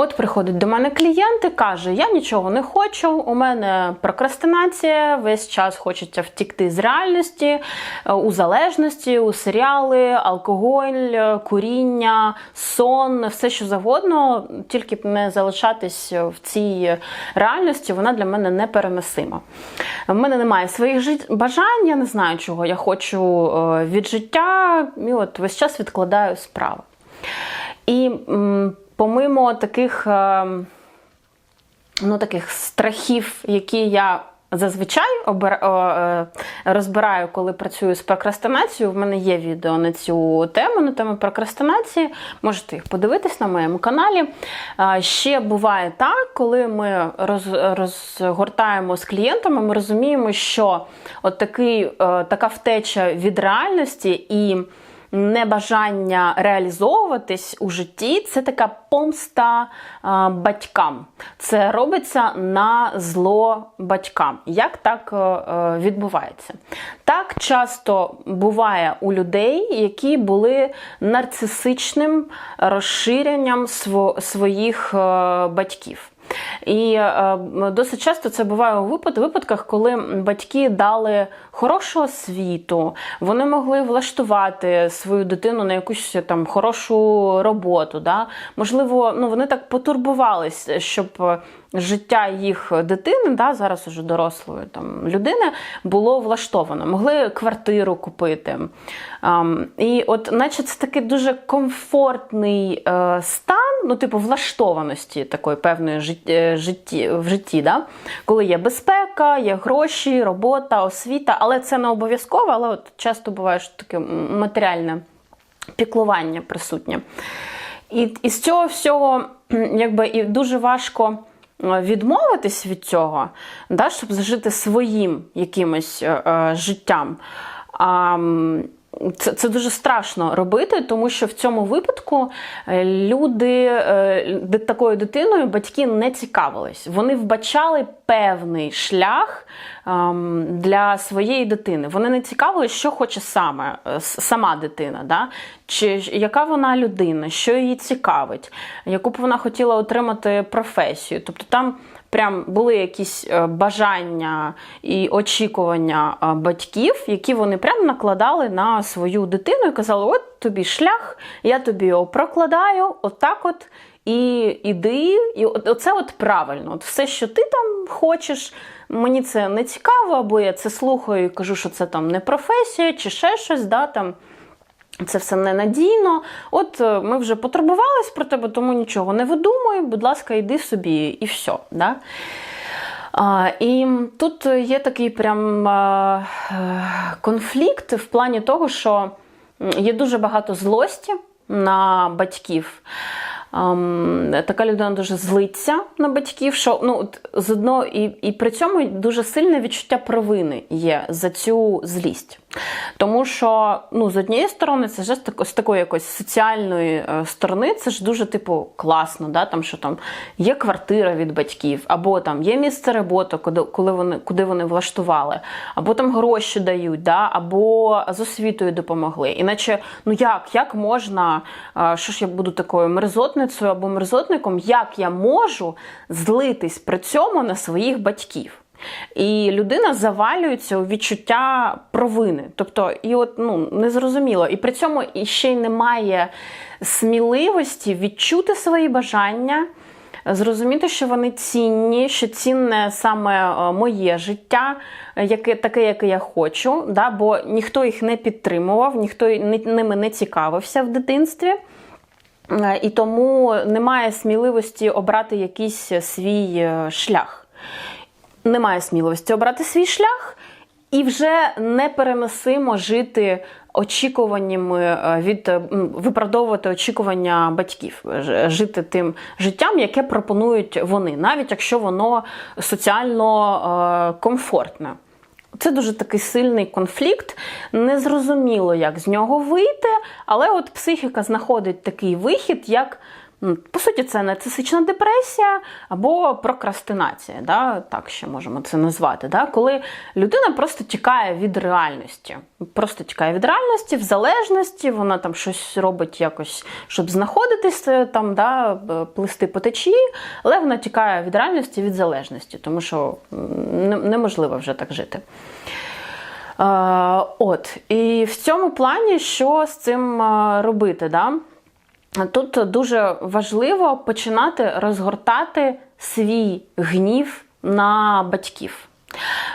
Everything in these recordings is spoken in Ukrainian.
От приходить до мене клієнт і каже: Я нічого не хочу, у мене прокрастинація, весь час хочеться втікти з реальності, е, у залежності, у серіали, алкоголь, е, куріння, сон, все що завгодно, тільки б не залишатись в цій реальності, вона для мене непереносима. В мене немає своїх жит- бажань, я не знаю, чого я хочу е, від життя, і от весь час відкладаю справи. І помимо таких, е, ну, таких страхів, які я зазвичай обер, е, розбираю, коли працюю з прокрастинацією, в мене є відео на цю тему, на тему прокрастинації. Можете їх подивитись на моєму каналі. Ще буває так, коли ми роз, розгортаємо з клієнтами, ми розуміємо, що от такий, е, така втеча від реальності і небажання реалізовуватись у житті це така помста батькам. Це робиться на зло батькам. Як так е, е, відбувається? Так часто буває у людей, які були нарцисичним розширенням своїх е, батьків. І е, досить часто це буває у випад- випадках, коли батьки дали хорошу освіту, вони могли влаштувати свою дитину на якусь там хорошу роботу. Да? Можливо, ну вони так потурбувались, щоб життя їх дитини, да, зараз уже дорослої там людини, було влаштовано. Могли квартиру купити. Ем, і от, наче це такий дуже комфортний е, стан, ну, типу, влаштованості такої певної е, житті, в житті, да? коли є безпека, є гроші, робота, освіта, але це не обов'язково, але от часто буває що таке матеріальне піклування присутнє. І, з цього всього якби, і дуже важко е, відмовитись від цього, да, щоб зажити своїм якимось е, е, життям. Це, це дуже страшно робити, тому що в цьому випадку е, люди е, такою дитиною батьки не цікавились. Вони вбачали певний шлях ем, для своєї дитини. Вони не цікавились, що хоче саме е, сама дитина, да? чи яка вона людина, що її цікавить, яку б вона хотіла отримати професію. Тобто там прям були якісь е, бажання і очікування е, батьків, які вони прям накладали на свою дитину і казали: от тобі шлях, я тобі його прокладаю, отак от. І іди, і оце от правильно. От все, що ти там хочеш, мені це не цікаво, або я це слухаю і кажу, що це там не професія, чи ще щось, да, там, це все ненадійно. От е, ми вже потурбувались про тебе, тому нічого не видумуй, будь ласка, йди собі і все. Да? І тут є такий прям а, е, конфлікт в плані того, що є дуже багато злості на батьків. Ем, така людина дуже злиться на батьків, що ну от, і, і при цьому дуже сильне відчуття провини є за цю злість. Тому що ну, з однієї сторони, це ж з тако- з такої якоїсь соціальної е, сторони, це ж дуже типу класно, да? там, що там є квартира від батьків, або там є місце роботи, куди, коли вони, куди вони влаштували, або там гроші дають, да? або з освітою допомогли. Іначе, ну як, як можна, е, що ж я буду такою мерзотницею або мерзотником, як я можу злитись при цьому на своїх батьків? І людина завалюється у відчуття провини. Тобто, і от ну незрозуміло. І при цьому ще й немає сміливості відчути свої бажання, зрозуміти, що вони цінні, що цінне саме е, моє життя, е, яке таке, яке я хочу. Да? Бо ніхто їх не підтримував, ніхто ними не цікавився в дитинстві. Е, І тому немає сміливості обрати якийсь свій е, шлях. Немає сміливості обрати свій шлях, і вже непереносимо жити очікуваннями е, від е, виправдовувати очікування батьків, жити тим життям, яке пропонують вони, навіть якщо воно соціально е, комфортне. Це дуже такий сильний конфлікт. Незрозуміло, як з нього вийти, але от психіка знаходить такий вихід, як По суті, це нарцисична депресія або прокрастинація, да? так ще можемо це назвати. Да? Коли людина просто тікає від реальності. Просто тікає від реальності, в залежності, вона там щось робить якось, щоб знаходитися, там, да, плисти по течії, але вона тікає від реальності, від залежності, тому що неможливо вже так жити. От, І в цьому плані, що з цим робити? Да? Тут дуже важливо починати розгортати свій гнів на батьків.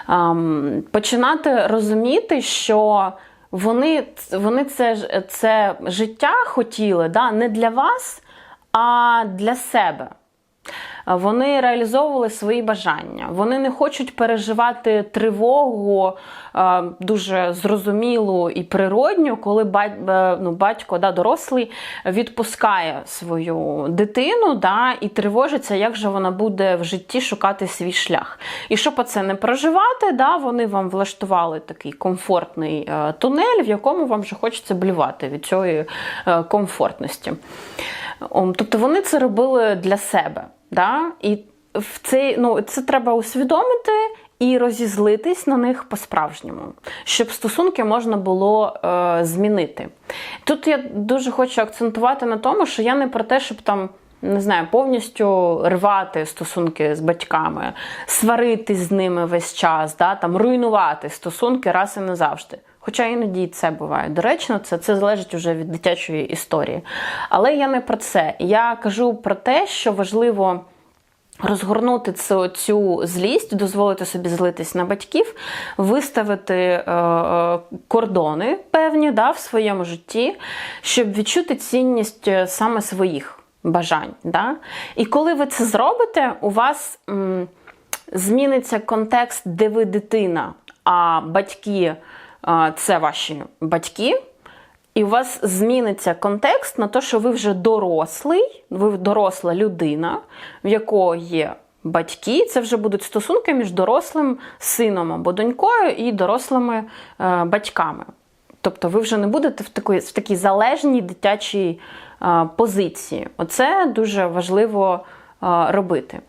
Ем, починати розуміти, що вони вони це це життя хотіли да, не для вас, а для себе. Вони реалізовували свої бажання. Вони не хочуть переживати тривогу е, дуже зрозумілу і природню, коли е, ну, батько да, дорослий відпускає свою дитину да, і тривожиться, як же вона буде в житті шукати свій шлях. І щоб це не проживати, да, вони вам влаштували такий комфортний е, тунель, в якому вам вже хочеться блювати від цієї комфортності. Тобто вони це робили для себе. Да? І в цей, ну, це треба усвідомити і розізлитись на них по-справжньому, щоб стосунки можна було е, змінити. Тут я дуже хочу акцентувати на тому, що я не про те, щоб там. Не знаю, повністю рвати стосунки з батьками, сваритись з ними весь час, да, там, руйнувати стосунки раз і назавжди. Хоча іноді це буває. Доречно, це це залежить вже від дитячої історії. Але я не про це. Я кажу про те, що важливо. Розгорнути цю цю злість, дозволити собі злитись на батьків, виставити е, е, кордони певні да, в своєму житті, щоб відчути цінність е, саме своїх бажань. Да? І коли ви це зробите, у вас м, зміниться контекст, де ви дитина, а батьки це ваші батьки. І у вас зміниться контекст на те, що ви вже дорослий, ви доросла людина, в якої є батьки. Це вже будуть стосунки між дорослим сином або донькою і дорослими е, батьками. Тобто ви вже не будете в такій в такій залежній дитячій е, позиції. Оце дуже важливо е, робити.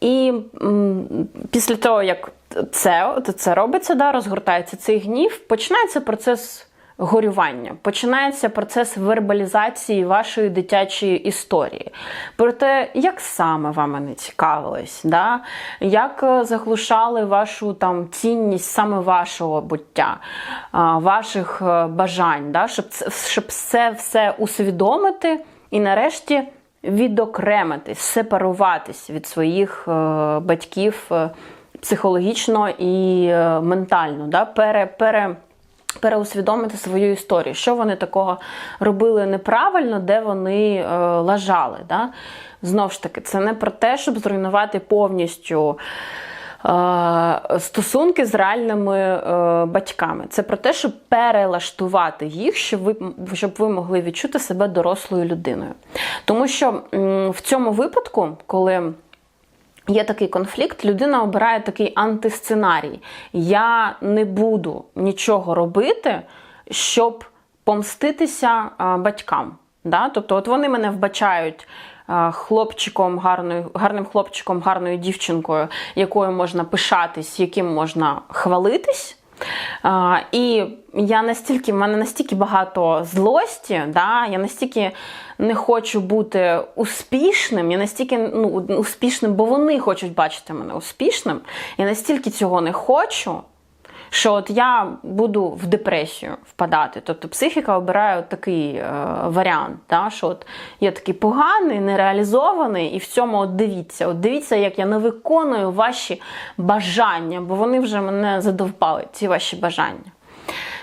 І м, після того, як це це робиться, да, розгортається цей гнів, починається процес горювання, починається процес вербалізації вашої дитячої історії. Про те, як саме вами не цікавились, да? як е, заглушали вашу там цінність саме вашого буття, ваших е, бажань, да? щоб щоб це все усвідомити і нарешті. Відокремитись, сепаруватись від своїх е, батьків психологічно і е, ментально, да, пере, пере, переусвідомити свою історію, що вони такого робили неправильно, де вони е, лажали. Да? Знову ж таки, це не про те, щоб зруйнувати повністю. Е, стосунки з реальними е, батьками. Це про те, щоб перелаштувати їх, щоб ви щоб ви могли відчути себе дорослою людиною. Тому що в цьому випадку, коли Є такий конфлікт, людина обирає такий антисценарій. Я не буду нічого робити, щоб помститися батькам. Да? Тобто, от вони мене вбачають хлопчиком, гарною, гарним хлопчиком, гарною дівчинкою, якою можна пишатись, яким можна хвалитись. І я настільки, в мене настільки багато злості, да, я настільки не хочу бути успішним, я настільки ну, успішним, бо вони хочуть бачити мене успішним. Я настільки цього не хочу що от я буду в депресію впадати. Тобто психіка обирає от такий е, варіант, да, що от я такий поганий, нереалізований, і в цьому от дивіться, от дивіться, як я не виконую ваші бажання, бо вони вже мене задовбали, ці ваші бажання.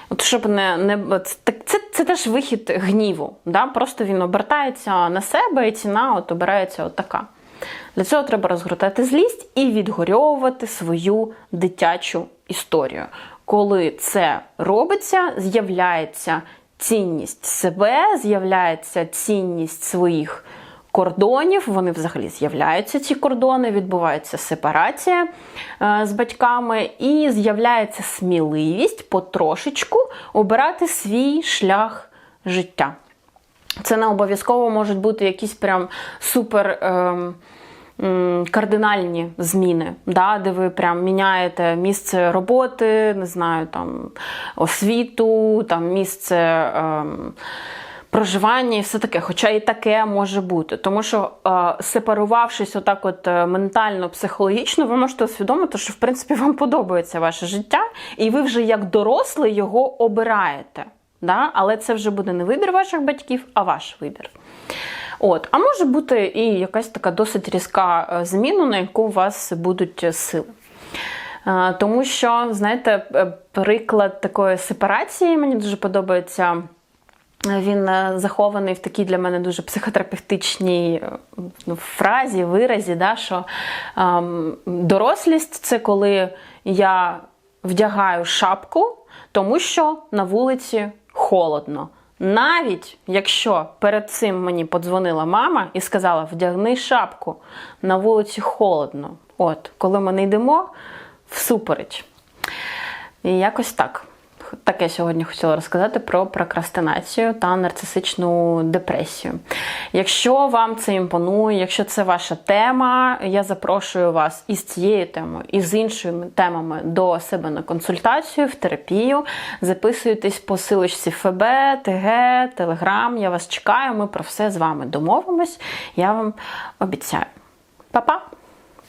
От щоб не не це, це це, теж вихід гніву. Да? Просто він обертається на себе, і ціна от обирається от така. Для цього треба розгортати злість і відгорьовувати свою дитячу історію. Коли це робиться, з'являється цінність себе, з'являється цінність своїх кордонів. Вони взагалі з'являються, ці кордони, відбувається сепарація е, з батьками, і з'являється сміливість потрошечку обирати свій шлях життя. Це не обов'язково можуть бути якісь прям супер. ем, Кардинальні зміни, да, де ви прям міняєте місце роботи, не знаю, там освіту, там місце ем, проживання і все таке. Хоча і таке може бути. Тому що е, сепарувавшись отак, от е, ментально, психологічно, ви можете усвідомити, що в принципі вам подобається ваше життя, і ви вже як дорослий його обираєте. Да? Але це вже буде не вибір ваших батьків, а ваш вибір. От, а може бути і якась така досить різка е, зміна, на яку у вас будуть сили. Е, Тому що, знаєте, е, приклад такої сепарації мені дуже подобається. Він захований в такій для мене дуже психотерапевтичній ну, фразі, виразі, да, що ем, дорослість це коли я вдягаю шапку, тому що на вулиці холодно. Навіть якщо перед цим мені подзвонила мама і сказала: вдягни шапку, на вулиці холодно. От, коли ми не йдемо всупереч. І якось так. Таке сьогодні хотіла розказати про прокрастинацію та нарцисичну депресію. Якщо вам це імпонує, якщо це ваша тема, я запрошую вас із цією темою і з іншими темами до себе на консультацію, в терапію. Записуйтесь по силочці ФБ, ТГ, Телеграм. Я вас чекаю. Ми про все з вами домовимось. Я вам обіцяю. Па-па!